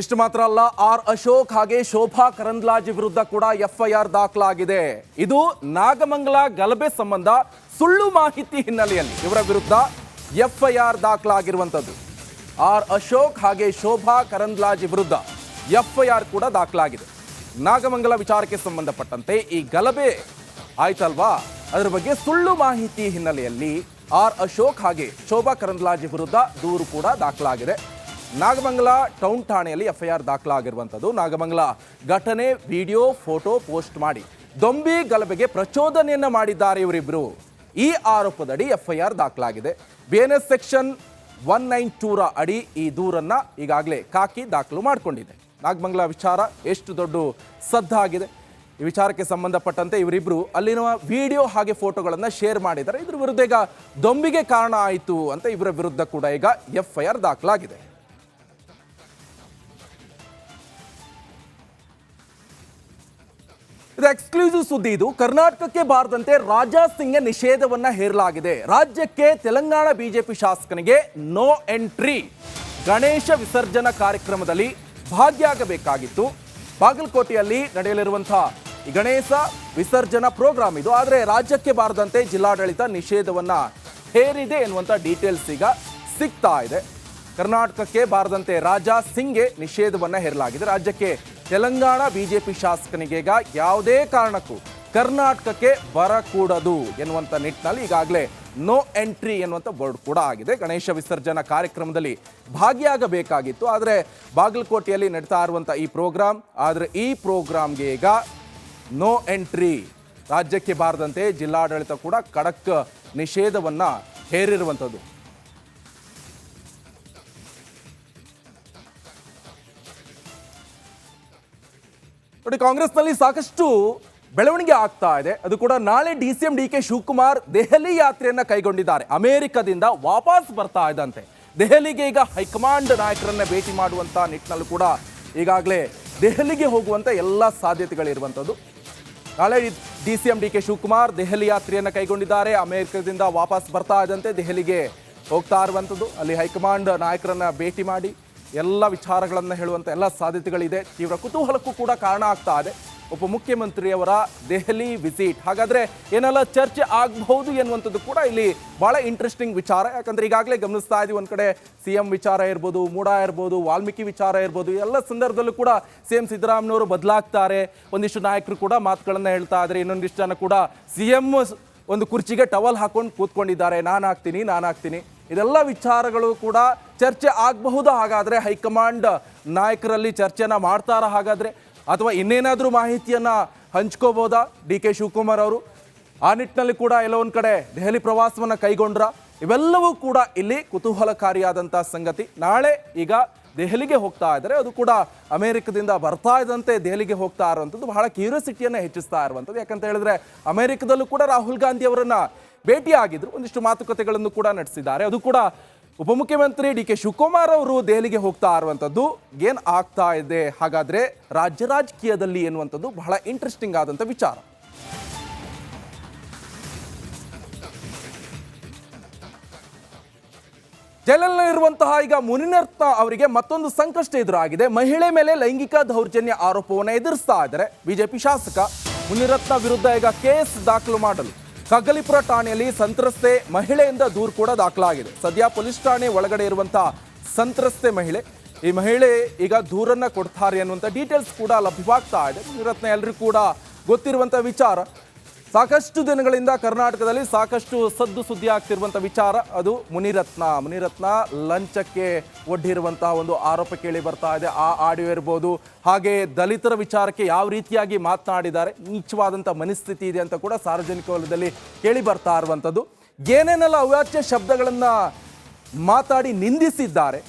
ಇಷ್ಟು ಮಾತ್ರ ಅಲ್ಲ, ಆರ್ ಅಶೋಕ್ ಹಾಗೆ ಶೋಭಾ ಕರಂದ್ಲಾಜೆ ವಿರುದ್ಧ ಕೂಡ ಎಫ್ಐಆರ್ ದಾಖಲಾಗಿದೆ. ಇದು ನಾಗಮಂಗಲ ಗಲಭೆ ಸಂಬಂಧ ಸುಳ್ಳು ಮಾಹಿತಿ ಹಿನ್ನೆಲೆಯಲ್ಲಿ ಇವರ ವಿರುದ್ಧ ಎಫ್ಐಆರ್ ದಾಖಲಾಗಿರುವಂಥದ್ದು. ಆರ್ ಅಶೋಕ್ ಹಾಗೆ ಶೋಭಾ ಕರಂದ್ಲಾಜೆ ವಿರುದ್ಧ ಎಫ್ಐಆರ್ ಕೂಡ ದಾಖಲಾಗಿದೆ. ನಾಗಮಂಗಲ ವಿಚಾರಕ್ಕೆ ಸಂಬಂಧಪಟ್ಟಂತೆ ಈ ಗಲಭೆ ಆಯ್ತಲ್ವಾ? ಅದರ ಬಗ್ಗೆ ಸುಳ್ಳು ಮಾಹಿತಿ ಹಿನ್ನೆಲೆಯಲ್ಲಿ ಆರ್ ಅಶೋಕ್ ಹಾಗೆ ಶೋಭಾ ಕರಂದ್ಲಾಜೆ ವಿರುದ್ಧ ದೂರು ಕೂಡ ದಾಖಲಾಗಿದೆ. ನಾಗಮಂಗಲ ಟೌನ್ ಠಾಣೆಯಲ್ಲಿ ಎಫ್ಐಆರ್ ದಾಖಲಾಗಿರುವಂಥದ್ದು. ನಾಗಮಂಗಲ ಘಟನೆ, ವಿಡಿಯೋ, ಫೋಟೋ ಪೋಸ್ಟ್ ಮಾಡಿ. ದೊಂಬಿ ಗಲಭೆಗೆ ಪ್ರಚೋದನೆಯನ್ನು ಮಾಡಿದ್ದಾರೆ ಇವರಿಬ್ಬರು ಈ ಆರೋಪದಡಿ ಎಫ್ಐಆರ್ ದಾಖಲಾಗಿದೆ. B N S section one nine ಟೂರ ಅಡಿ ಈ ದೂರನ್ನು ಈಗಾಗಲೇ ಕಾಕಿ ದಾಖಲು ಮಾಡಿಕೊಂಡಿದೆ. ನಾಗಮಂಗಲ ವಿಚಾರ ಎಷ್ಟು ದೊಡ್ಡ ಸದ್ದಾಗಿದೆ ಈ ವಿಚಾರಕ್ಕೆ ಸಂಬಂಧಪಟ್ಟಂತೆ ಇವರಿಬ್ಬರು ಅಲ್ಲಿನ ವಿಡಿಯೋ ಹಾಗೆ ಫೋಟೋಗಳನ್ನು ಶೇರ್ ಮಾಡಿದ್ದಾರೆ. ಇದ್ರ ವಿರುದ್ಧ ಈಗ ದೊಂಬಿಗೆ ಕಾರಣ ಆಯಿತು ಅಂತ ಇವರ ವಿರುದ್ಧ ಕೂಡ ಈಗ ಎಫ್ಐಆರ್ ದಾಖಲಾಗಿದೆ. ಇದು ಎಕ್ಸ್ಕ್ಲೂಸಿವ್ ಸುದ್ದಿ ಇದು. ಕರ್ನಾಟಕಕ್ಕೆ ಬಾರದಂತೆ ರಾಜಾ ಸಿಂಗ್ಗೆ ನಿಷೇಧವನ್ನ ಹೇರಲಾಗಿದೆ. ರಾಜ್ಯಕ್ಕೆ ತೆಲಂಗಾಣ ಬಿಜೆಪಿ ಶಾಸಕನಿಗೆ ನೋ ಎಂಟ್ರಿ ಗಣೇಶ ವಿಸರ್ಜನಾ ಕಾರ್ಯಕ್ರಮದಲ್ಲಿ ಭಾಗಿಯಾಗಬೇಕಾಗಿತ್ತು. ಬಾಗಲಕೋಟೆಯಲ್ಲಿ ನಡೆಯಲಿರುವಂತಹ ಗಣೇಶ ವಿಸರ್ಜನಾ ಪ್ರೋಗ್ರಾಮ್ ಇದು. ಆದರೆ ರಾಜ್ಯಕ್ಕೆ ಬಾರದಂತೆ ಜಿಲ್ಲಾಡಳಿತ ನಿಷೇಧವನ್ನ ಹೇರಿದೆ ಎನ್ನುವಂಥ ಡೀಟೇಲ್ಸ್ ಈಗ ಸಿಗ್ತಾ ಇದೆ. ಕರ್ನಾಟಕಕ್ಕೆ ಬಾರದಂತೆ ರಾಜಾ ಸಿಂಗ್ಗೆ ನಿಷೇಧವನ್ನ ಹೇರಲಾಗಿದೆ. ರಾಜ್ಯಕ್ಕೆ ತೆಲಂಗಾಣ ಬಿಜೆಪಿ ಶಾಸಕನಿಗೆ ಈಗ ಯಾವುದೇ ಕಾರಣಕ್ಕೂ ಕರ್ನಾಟಕಕ್ಕೆ ಬರಕೂಡದು ಎನ್ನುವಂಥ ನಿಟ್ಟಿನಲ್ಲಿ ಈಗಾಗಲೇ ನೋ ಎಂಟ್ರಿ ಎನ್ನುವಂಥ ಬೋರ್ಡ್ ಕೂಡ ಆಗಿದೆ. ಗಣೇಶ ವಿಸರ್ಜನಾ ಕಾರ್ಯಕ್ರಮದಲ್ಲಿ ಭಾಗಿಯಾಗಬೇಕಾಗಿತ್ತು. ಆದರೆ ಬಾಗಲಕೋಟೆಯಲ್ಲಿ ನಡೀತಾ ಇರುವಂಥ ಈ ಪ್ರೋಗ್ರಾಮ್ ಆದರೆ ಈ ಪ್ರೋಗ್ರಾಮ್ಗೆ ಈಗ ನೋ ಎಂಟ್ರಿ ರಾಜ್ಯಕ್ಕೆ ಬಾರದಂತೆ ಜಿಲ್ಲಾಡಳಿತ ಕೂಡ ಖಡಕ್ ನಿಷೇಧವನ್ನು ಹೇರಿರುವಂಥದ್ದು. ನೋಡಿ, ಕಾಂಗ್ರೆಸ್ನಲ್ಲಿ ಸಾಕಷ್ಟು ಬೆಳವಣಿಗೆ ಆಗ್ತಾ ಇದೆ. ಅದು ಕೂಡ ನಾಳೆ D C M D K Shivakumar Delhi ಯಾತ್ರೆಯನ್ನು ಕೈಗೊಂಡಿದ್ದಾರೆ. ಅಮೆರಿಕದಿಂದ ವಾಪಸ್ ಬರ್ತಾ ಇದ್ದಂತೆ. ದೆಹಲಿಗೆ ಈಗ ಹೈಕಮಾಂಡ್ ನಾಯಕರನ್ನ ಭೇಟಿ ಮಾಡುವಂತ ನಿಟ್ಟಿನಲ್ಲೂ ಕೂಡ ಈಗಾಗಲೇ ದೆಹಲಿಗೆ ಹೋಗುವಂತ ಎಲ್ಲ ಸಾಧ್ಯತೆಗಳಿರುವಂಥದ್ದು. ನಾಳೆ D C M D K Shivakumar Delhi ಯಾತ್ರೆಯನ್ನು ಕೈಗೊಂಡಿದ್ದಾರೆ. ಅಮೆರಿಕದಿಂದ ವಾಪಸ್ ಬರ್ತಾ ಇದ್ದಂತೆ ದೆಹಲಿಗೆ ಹೋಗ್ತಾ ಇರುವಂಥದ್ದು. ಅಲ್ಲಿ ಹೈಕಮಾಂಡ್ ನಾಯಕರನ್ನ ಭೇಟಿ ಮಾಡಿ ಎಲ್ಲ ವಿಚಾರಗಳನ್ನು ಹೇಳುವಂಥ ಎಲ್ಲ ಸಾಧ್ಯತೆಗಳಿದೆ. ತೀವ್ರ ಕುತೂಹಲಕ್ಕೂ ಕೂಡ ಕಾರಣ ಆಗ್ತಾ ಇದೆ. ಉಪಮುಖ್ಯಮಂತ್ರಿಯವರ ದೆಹಲಿ ವಿಸಿಟ್. ಹಾಗಾದರೆ ಏನೆಲ್ಲ ಚರ್ಚೆ ಆಗಬಹುದು ಎನ್ನುವಂಥದ್ದು ಕೂಡ ಇಲ್ಲಿ ಭಾಳ ಇಂಟ್ರೆಸ್ಟಿಂಗ್ ವಿಚಾರ. ಯಾಕಂದರೆ ಈಗಾಗಲೇ ಗಮನಿಸ್ತಾ ಇದ್ದೀವಿ ಒಂದು ಕಡೆ ಸಿ ಎಂ ವಿಚಾರ ಇರ್ಬೋದು, ಮೂಡ ಇರ್ಬೋದು, ವಾಲ್ಮೀಕಿ ವಿಚಾರ ಇರ್ಬೋದು, ಎಲ್ಲ ಸಂದರ್ಭದಲ್ಲೂ ಕೂಡ ಸಿ ಎಂ ಸಿದ್ದರಾಮಯ್ಯವರು ಬದಲಾಗ್ತಾರೆ. ಒಂದಿಷ್ಟು ನಾಯಕರು ಕೂಡ ಮಾತುಗಳನ್ನು ಹೇಳ್ತಾ ಇದ್ದಾರೆ. ಇನ್ನೊಂದಿಷ್ಟು ಜನ ಕೂಡ ಸಿ ಎಂ ಒಂದು ಕುರ್ಚಿಗೆ ಟವಲ್ ಹಾಕೊಂಡು ಕೂತ್ಕೊಂಡಿದ್ದಾರೆ. ನಾನು ಹಾಕ್ತೀನಿ ನಾನು ಹಾಕ್ತೀನಿ ಇದೆಲ್ಲ ವಿಚಾರಗಳು ಕೂಡ ಚರ್ಚೆ ಆಗಬಹುದು? ಹಾಗಾದರೆ ಹೈಕಮಾಂಡ್ ನಾಯಕರಲ್ಲಿ ಚರ್ಚೆನ ಮಾಡ್ತಾರ ಹಾಗಾದರೆ? ಅಥವಾ ಇನ್ನೇನಾದರೂ ಮಾಹಿತಿಯನ್ನು ಹಂಚ್ಕೋಬೋದಾ? ಡಿ ಕೆ ಶಿವಕುಮಾರ್ ಅವರು? ಆ ನಿಟ್ಟಿನಲ್ಲಿ ಕೂಡ ಒಂದ್ ಕಡೆ ದೆಹಲಿ ಪ್ರವಾಸವನ್ನು ಕೈಗೊಂಡ್ರ? ಇವೆಲ್ಲವೂ ಕೂಡ ಇಲ್ಲಿ ಕುತೂಹಲಕಾರಿಯಾದಂಥ ಸಂಗತಿ. ನಾಳೆ ಈಗ ದೆಹಲಿಗೆ ಹೋಗ್ತಾ ಇದ್ದಾರೆ. ಅದು ಕೂಡ ಅಮೆರಿಕದಿಂದ ಬರ್ತಾ ಇದ್ದಂತೆ ದೆಹಲಿಗೆ ಹೋಗ್ತಾ ಇರುವಂಥದ್ದು. ಬಹಳ ಕ್ಯೂರಿಯಾಸಿಟಿಯನ್ನು ಹೆಚ್ಚಿಸ್ತಾ ಇರುವಂಥದ್ದು. ಯಾಕಂತ ಹೇಳಿದ್ರೆ ಅಮೆರಿಕದಲ್ಲೂ ಕೂಡ ರಾಹುಲ್ ಗಾಂಧಿ ಅವರನ್ನ ಭೇಟಿಯಾಗಿದ್ರು. ಒಂದಿಷ್ಟು ಮಾತುಕತೆಗಳನ್ನು ಕೂಡ ನಡೆಸಿದ್ದಾರೆ. ಅದು ಕೂಡ ಉಪಮುಖ್ಯಮಂತ್ರಿ ಡಿ ಕೆ ಶಿವಕುಮಾರ್ ಅವರು ದೆಹಲಿಗೆ ಹೋಗ್ತಾ ಇರುವಂಥದ್ದು ಏನ್ ಆಗ್ತಾ ಇದೆ? ಹಾಗಾದ್ರೆ ರಾಜ್ಯ ರಾಜಕೀಯದಲ್ಲಿ ಎನ್ನುವಂಥದ್ದು ಬಹಳ ಇಂಟ್ರೆಸ್ಟಿಂಗ್ ಆದಂಥ ವಿಚಾರ. ಜೈಲಲ್ಲಿರುವಂತಹ ಈಗ ಮುನಿನರ್ತ ಅವರಿಗೆ ಮತ್ತೊಂದು ಸಂಕಷ್ಟ ಎದುರಾಗಿದೆ. ಮಹಿಳೆ ಮೇಲೆ ಲೈಂಗಿಕ ದೌರ್ಜನ್ಯ ಆರೋಪವನ್ನು ಎದುರಿಸ್ತಾ ಇದ್ದಾರೆ. ಬಿಜೆಪಿ ಶಾಸಕ ಮುನಿರತ್ನ ವಿರುದ್ಧ ಈಗ ಕೇಸ್ ದಾಖಲು ಮಾಡಲು. ಕಗ್ಗಲಿಪುರ ಠಾಣೆಯಲ್ಲಿ ಸಂತ್ರಸ್ತೆ ಮಹಿಳೆಯಿಂದ ದೂರು ಕೂಡ ದಾಖಲಾಗಿದೆ. ಸದ್ಯ ಪೊಲೀಸ್ ಠಾಣೆ ಒಳಗಡೆ ಇರುವಂತಹ ಸಂತ್ರಸ್ತೆ ಮಹಿಳೆ. ಈ ಮಹಿಳೆ ಈಗ ದೂರನ್ನ ಕೊಡ್ತಾರೆ ಅನ್ನುವಂಥ ಡೀಟೇಲ್ಸ್ ಕೂಡ ಲಭ್ಯವಾಗ್ತಾ ಇದೆ. ಮುನಿರತ್ನ ಎಲ್ಲರೂ ಕೂಡ ಗೊತ್ತಿರುವಂಥ ವಿಚಾರ. ಸಾಕಷ್ಟು ದಿನಗಳಿಂದ ಕರ್ನಾಟಕದಲ್ಲಿ ಸಾಕಷ್ಟು ಸದ್ದು ಸುದ್ದಿ ಆಗ್ತಿರುವಂಥ ವಿಚಾರ ಅದು ಮುನಿರತ್ನ. ಮುನಿರತ್ನ ಲಂಚಕ್ಕೆ ಒಡ್ಡಿರುವಂತಹ ಒಂದು ಆರೋಪ ಕೇಳಿ ಬರ್ತಾ ಇದೆ. ಆ ಆಡಿಯೋ ಇರ್ಬೋದು, ಹಾಗೆ ದಲಿತರ ವಿಚಾರಕ್ಕೆ ಯಾವ ರೀತಿಯಾಗಿ ಮಾತನಾಡಿದ್ದಾರೆ ನೀಚವಾದಂಥ ಮನಸ್ಥಿತಿ ಇದೆ ಅಂತ ಕೂಡ ಸಾರ್ವಜನಿಕ ವಲಯದಲ್ಲಿ ಕೇಳಿ ಬರ್ತಾ ಇರುವಂಥದ್ದು ಏನೇನೆಲ್ಲ ಅವಾಚ್ಯ ಶಬ್ದಗಳನ್ನು ಮಾತಾಡಿ ನಿಂದಿಸಿದ್ದಾರೆ,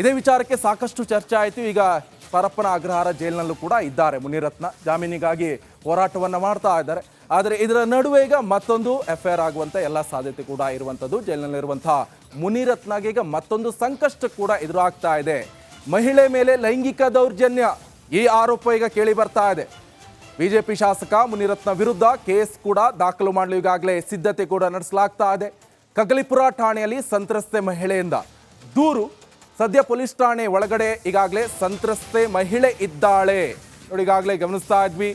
ಇದೇ ವಿಚಾರಕ್ಕೆ ಸಾಕಷ್ಟು ಚರ್ಚೆ ಆಯಿತು. ಈಗ ಪರಪ್ಪನ ಅಗ್ರಹಾರ ಜೈಲಿನಲ್ಲೂ ಕೂಡ ಇದ್ದಾರೆ. ಮುನಿರತ್ನ ಜಾಮೀನಿಗಾಗಿ ಹೋರಾಟವನ್ನು ಮಾಡ್ತಾ ಇದ್ದಾರೆ. ಆದರೆ ಇದರ ನಡುವೆ ಈಗ ಮತ್ತೊಂದು ಎಫ್ ಐ ಆರ್ ಆಗುವಂಥ ಎಲ್ಲ ಸಾಧ್ಯತೆ ಕೂಡ ಇರುವಂಥದ್ದು ಜೈಲಿನಲ್ಲಿರುವಂಥ ಮುನಿರತ್ನಗೆ ಈಗ ಮತ್ತೊಂದು ಸಂಕಷ್ಟ ಕೂಡ ಎದುರಾಗ್ತಾ ಇದೆ. ಮಹಿಳೆ ಮೇಲೆ ಲೈಂಗಿಕ ದೌರ್ಜನ್ಯ ಈ ಆರೋಪ ಈಗ ಕೇಳಿ ಬರ್ತಾ ಇದೆ. ಬಿಜೆಪಿ ಶಾಸಕ ಮುನಿರತ್ನ ವಿರುದ್ಧ ಕೇಸ್ ಕೂಡ ದಾಖಲು ಮಾಡಲು ಈಗಾಗಲೇ ಸಿದ್ಧತೆ ಕೂಡ ನಡೆಸಲಾಗ್ತಾ ಇದೆ. ಕಗಲಿಪುರ ಠಾಣೆಯಲ್ಲಿ ಸಂತ್ರಸ್ತೆ ಮಹಿಳೆಯಿಂದ ದೂರು ಸದ್ಯ ಪೊಲೀಸ್ ಠಾಣೆ ಒಳಗಡೆ ಈಗಾಗಲೇ ಸಂತ್ರಸ್ತೆ ಮಹಿಳೆ ಇದ್ದಾಳೆ. ನೋಡಿ, ಈಗಾಗಲೇ ಗಮನಿಸ್ತಾ ಇದ್ವಿ.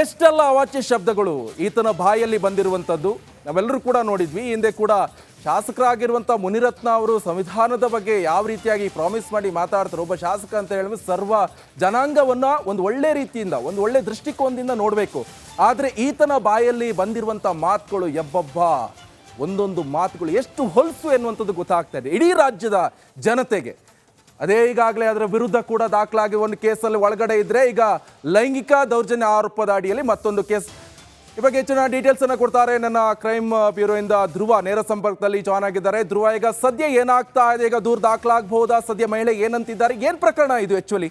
ಎಷ್ಟೆಲ್ಲ ಅವಾಚ್ಯ ಶಬ್ದಗಳು ಈತನ ಬಾಯಲ್ಲಿ ಬಂದಿರುವಂಥದ್ದು. ನಾವೆಲ್ಲರೂ ಕೂಡ ನೋಡಿದ್ವಿ. ಹಿಂದೆ ಕೂಡ ಶಾಸಕರಾಗಿರುವಂಥ ಮುನಿರತ್ನ ಅವರು ಸಂವಿಧಾನದ ಬಗ್ಗೆ ಯಾವ ರೀತಿಯಾಗಿ ಪ್ರಾಮಿಸ್ ಮಾಡಿ ಮಾತಾಡ್ತಾರೆ, ಒಬ್ಬ ಶಾಸಕ ಅಂತ ಹೇಳಿದ್ರೆ ಸರ್ವ ಜನಾಂಗವನ್ನು ಒಂದು ಒಳ್ಳೆ ರೀತಿಯಿಂದ, ಒಂದು ಒಳ್ಳೆ ದೃಷ್ಟಿಕೋನದಿಂದ ನೋಡಬೇಕು. ಆದರೆ ಈತನ ಬಾಯಲ್ಲಿ ಬಂದಿರುವಂಥ ಮಾತುಗಳು ಎಬ್ಬಬ್ಬ. ಒಂದೊಂದು ಮಾತುಗಳು ಎಷ್ಟು ಹೊಲಸು ಎನ್ನುವಂಥದ್ದು ಗೊತ್ತಾಗ್ತಾ ಇದೆ. ಇಡೀ ರಾಜ್ಯದ ಜನತೆಗೆ. ಅದೇ ಈಗಾಗಲೇ ಅದರ ವಿರುದ್ಧ ಕೂಡ ದಾಖಲಾಗಿ ಒಂದು ಕೇಸಲ್ಲಿ ಒಳಗಡೆ ಇದ್ದರೆ ಈಗ ಲೈಂಗಿಕ ದೌರ್ಜನ್ಯ ಆರೋಪದ ಅಡಿಯಲ್ಲಿ ಮತ್ತೊಂದು ಕೇಸ್. ಈ ಬಗ್ಗೆ ಹೆಚ್ಚಿನ ಡೀಟೇಲ್ಸ್ ಅನ್ನ ಕೊಡ್ತಾರೆ ನನ್ನ ಕ್ರೈಮ್ ಬ್ಯೂರೋ ಇಂದ ಧ್ರುವ. ನೇರ ಸಂಪರ್ಕದಲ್ಲಿ ಜಾಯ್ನ್ ಆಗಿದ್ದಾರೆ. ಧ್ರುವ, ಈಗ ಸದ್ಯ ಏನಾಗ್ತಾ ಇದೆ? ಈಗ ದೂರ ದಾಖಲಾಗಬಹುದಾ? ಸದ್ಯ ಮಹಿಳೆ ಏನಂತಿದ್ದಾರೆ? ಏನು ಪ್ರಕರಣ ಇದು ಆಕ್ಚುಲಿ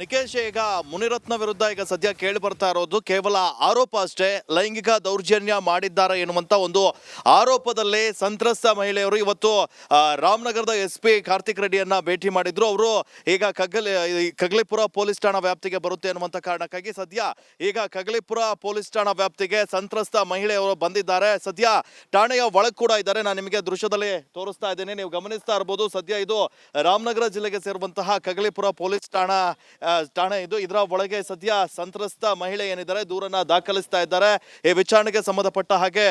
ನಿಕೇಶ್ ಈಗ ಮುನಿರತ್ನ ವಿರುದ್ಧ ಈಗ ಸದ್ಯ ಕೇಳಿ ಬರ್ತಾ ಇರೋದು. ಕೇವಲ ಆರೋಪ ಅಷ್ಟೇ, ಲೈಂಗಿಕ ದೌರ್ಜನ್ಯ ಮಾಡಿದ್ದಾರೆ ಎನ್ನುವಂತ ಒಂದು ಆರೋಪದಲ್ಲಿ ಸಂತ್ರಸ್ತ ಮಹಿಳೆಯರು ಇವತ್ತು ರಾಮನಗರದ ಎಸ್ ಪಿ ಕಾರ್ತಿಕ್ ರೆಡ್ಡಿಯನ್ನ ಭೇಟಿ ಮಾಡಿದ್ರು. ಅವರು ಈಗ ಕಗ್ಗಲಿ ಕಗ್ಲಿಪುರ ಪೊಲೀಸ್ ಠಾಣಾ ವ್ಯಾಪ್ತಿಗೆ ಬರುತ್ತೆ ಅನ್ನುವಂತ ಕಾರಣಕ್ಕಾಗಿ ಸದ್ಯ ಈಗ ಕಗ್ಲಿಪುರ ಪೊಲೀಸ್ ಠಾಣಾ ವ್ಯಾಪ್ತಿಗೆ ಸಂತ್ರಸ್ತ ಮಹಿಳೆಯವರು ಬಂದಿದ್ದಾರೆ. ಸದ್ಯ ಠಾಣೆಯ ಒಳಗೆ ಕೂಡ ಇದ್ದಾರೆ. ನಾನು ನಿಮಗೆ ದೃಶ್ಯದಲ್ಲಿ ತೋರಿಸ್ತಾ ಇದ್ದೇನೆ. ನೀವು ಗಮನಿಸ್ತಾ ಇರ್ಬೋದು, ಸದ್ಯ ಇದು ರಾಮನಗರ ಜಿಲ್ಲೆಗೆ ಸೇರುವಂತಹ ಕಗ್ಲಿಪುರ ಪೊಲೀಸ್ ಠಾಣಾ ಠಾಣೆ ಇದು. ಇದರ ಒಳಗೆ ಸದ್ಯ ಸಂತ್ರಸ್ತ ಮಹಿಳೆ ಏನಿದ್ದಾರೆ, ದೂರನ್ನ ದಾಖಲಿಸ್ತಾ ಇದ್ದಾರೆ. ಈ ವಿಚಾರಣೆಗೆ ಸಂಬಂಧಪಟ್ಟ ಹಾಗೆ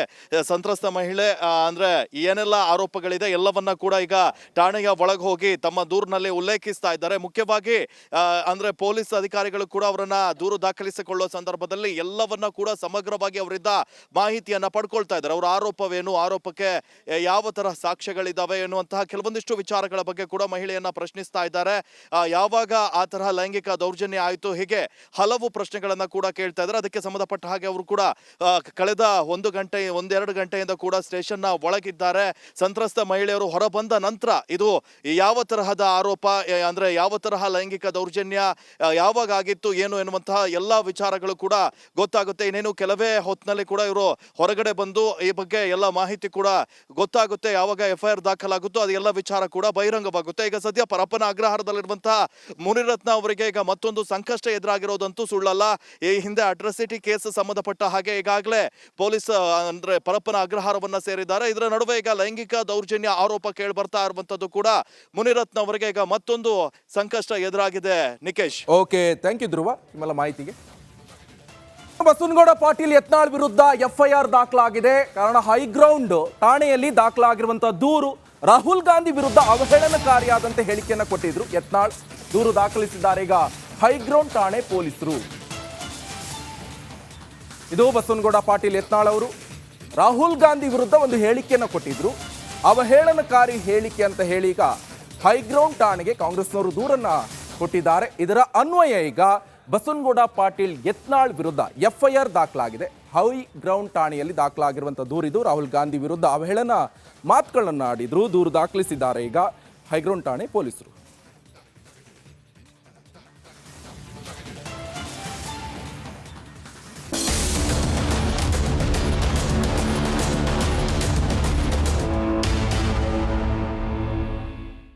ಸಂತ್ರಸ್ತ ಮಹಿಳೆ ಅಂದ್ರೆ ಏನೆಲ್ಲ ಆರೋಪಗಳಿದೆ, ಎಲ್ಲವನ್ನ ಕೂಡ ಈಗ ಠಾಣೆಯ ಒಳಗೆ ಹೋಗಿ ತಮ್ಮ ದೂರಿನಲ್ಲಿ ಉಲ್ಲೇಖಿಸ್ತಾ ಇದ್ದಾರೆ. ಮುಖ್ಯವಾಗಿ ಅಂದ್ರೆ ಪೊಲೀಸ್ ಅಧಿಕಾರಿಗಳು ಕೂಡ ಅವರನ್ನ ದೂರು ದಾಖಲಿಸಿಕೊಳ್ಳುವ ಸಂದರ್ಭದಲ್ಲಿ ಎಲ್ಲವನ್ನ ಕೂಡ ಸಮಗ್ರವಾಗಿ ಅವರಿಂದ ಮಾಹಿತಿಯನ್ನ ಪಡ್ಕೊಳ್ತಾ ಇದ್ದಾರೆ. ಅವರ ಆರೋಪವೇನು, ಆರೋಪಕ್ಕೆ ಯಾವ ತರ ಸಾಕ್ಷ್ಯಗಳಿದಾವೆ ಎನ್ನುವಂತಹ ಕೆಲವೊಂದಿಷ್ಟು ವಿಚಾರಗಳ ಬಗ್ಗೆ ಕೂಡ ಮಹಿಳೆಯನ್ನ ಪ್ರಶ್ನಿಸ್ತಾ ಇದ್ದಾರೆ. ಯಾವಾಗ ಆ ತರಹ ಲೈಂಗಿಕ ದೌರ್ಜನ್ಯ ಆಯಿತು, ಹೀಗೆ ಹಲವು ಪ್ರಶ್ನೆಗಳನ್ನು ಕೂಡ ಕೇಳ್ತಾ ಇದ್ದಾರೆ. ಅದಕ್ಕೆ ಸಂಬಂಧಪಟ್ಟ ಹಾಗೆ ಅವರು ಕೂಡ ಕಳೆದ ಒಂದು ಗಂಟೆ, ಒಂದೆರಡು ಗಂಟೆಯಿಂದ ಕೂಡ ಸ್ಟೇಷನ್ನ ಒಳಗಿದ್ದಾರೆ. ಸಂತ್ರಸ್ತ ಮಹಿಳೆಯರು ಹೊರಬಂದ ನಂತರ ಇದು ಯಾವ ತರಹದ ಆರೋಪ ಅಂದರೆ ಯಾವ ತರಹ ಲೈಂಗಿಕ ದೌರ್ಜನ್ಯ ಯಾವಾಗ ಆಗಿತ್ತು ಏನು ಎನ್ನುವಂತಹ ಎಲ್ಲಾ ವಿಚಾರಗಳು ಕೂಡ ಗೊತ್ತಾಗುತ್ತೆ. ಇನ್ನೇನು ಕೆಲವೇ ಹೊತ್ತಿನಲ್ಲಿ ಕೂಡ ಇವರು ಹೊರಗಡೆ ಬಂದು ಈ ಬಗ್ಗೆ ಎಲ್ಲ ಮಾಹಿತಿ ಕೂಡ ಗೊತ್ತಾಗುತ್ತೆ. ಯಾವಾಗ ಎಫ್ ಐ ಆರ್ ದಾಖಲಾಗುತ್ತೋ, ಅದೆಲ್ಲ ವಿಚಾರ ಕೂಡ ಬಹಿರಂಗವಾಗುತ್ತೆ. ಈಗ ಸದ್ಯ ಪರಪ್ಪನ ಅಗ್ರಹಾರದಲ್ಲಿರುವಂತಹ ಮುನಿರತ್ನ ಅವರಿಗೆ ಈಗ ಮತ್ತೊಂದು ಸಂಕಷ್ಟ ಎದುರಾಗಿರೋದಂತೂ ಸುಳ್ಳಲ್ಲ. ಈ ಹಿಂದೆ ಅಟ್ರಾಸಿಟಿ ಕೇಸ್ ಸಂಬಂಧಪಟ್ಟ ಹಾಗೆ ಈಗಾಗಲೇ ಪೊಲೀಸ್ ಅಂದ್ರೆ ಪರಪ್ಪನ ಅಗ್ರಹಾರವನ್ನ ಸೇರಿದ್ದಾರೆ. ಇದರ ನಡುವೆ ಈಗ ಲೈಂಗಿಕ ದೌರ್ಜನ್ಯ ಆರೋಪ ಕೇಳಿ ಬರ್ತಾ ಇರುವಂತದ್ದು ಕೂಡ ಮುನಿರತ್ನ ಅವರಿಗೆ ಈಗ ಮತ್ತೊಂದು ಸಂಕಷ್ಟ ಎದುರಾಗಿದೆ. Nikesh. Okay thank you Dhruva, ನಿಮ್ಮೆಲ್ಲ ಮಾಹಿತಿಗೆ. ಬಸವನಗೌಡ ಪಾಟೀಲ್ ಯತ್ನಾಳ್ ವಿರುದ್ಧ ಎಫ್ಐಆರ್ ದಾಖಲಾಗಿದೆ. ಕಾರಣ ಹೈಗ್ರೌಂಡ್ ಠಾಣೆಯಲ್ಲಿ ದಾಖಲಾಗಿರುವಂತಹ ದೂರು ರಾಹುಲ್ ಗಾಂಧಿ ವಿರುದ್ಧ ಅವಹೇಳನಕಾರಿಯಾದಂತೆ ಹೇಳಿಕೆಯನ್ನ ಕೊಟ್ಟಿದ್ರು ಯತ್ನಾಳ್. ದೂರು ದಾಖಲಿಸಿದ್ದಾರೆ. ಈಗ ಹೈಗ್ರೌಂಡ್ ಠಾಣೆ ಪೊಲೀಸರು. ಇದು ಬಸವನಗೌಡ ಪಾಟೀಲ್ ಯತ್ನಾಳ್ ಅವರು. ರಾಹುಲ್ ಗಾಂಧಿ ವಿರುದ್ಧ ಒಂದು ಹೇಳಿಕೆಯನ್ನು ಕೊಟ್ಟಿದ್ರು. ಅವಹೇಳನಕಾರಿ ಹೇಳಿಕೆ ಅಂತ ಹೇಳಿ ಈಗ ಹೈಗ್ರೌಂಡ್ ಠಾಣೆಗೆ ಕಾಂಗ್ರೆಸ್ನವರು ದೂರನ್ನ ಕೊಟ್ಟಿದ್ದಾರೆ. ಇದರ ಅನ್ವಯ ಈಗ ಬಸವನಗೌಡ ಪಾಟೀಲ್ ಯತ್ನಾಳ್ ವಿರುದ್ಧ ಎಫ್ಐಆರ್ ದಾಖಲಾಗಿದೆ. ಹೈ ಗ್ರೌಂಡ್ ಠಾಣೆಯಲ್ಲಿ ದಾಖಲಾಗಿರುವಂಥ ದೂರಿದು ರಾಹುಲ್ ಗಾಂಧಿ ವಿರುದ್ಧ ಅವಹೇಳನ ಮಾತುಗಳನ್ನು ಆಡಿದ್ರು ದೂರು ದಾಖಲಿಸಿದ್ದಾರೆ ಈಗ ಹೈಗ್ರೌಂಡ್ ಠಾಣೆ ಪೊಲೀಸರು.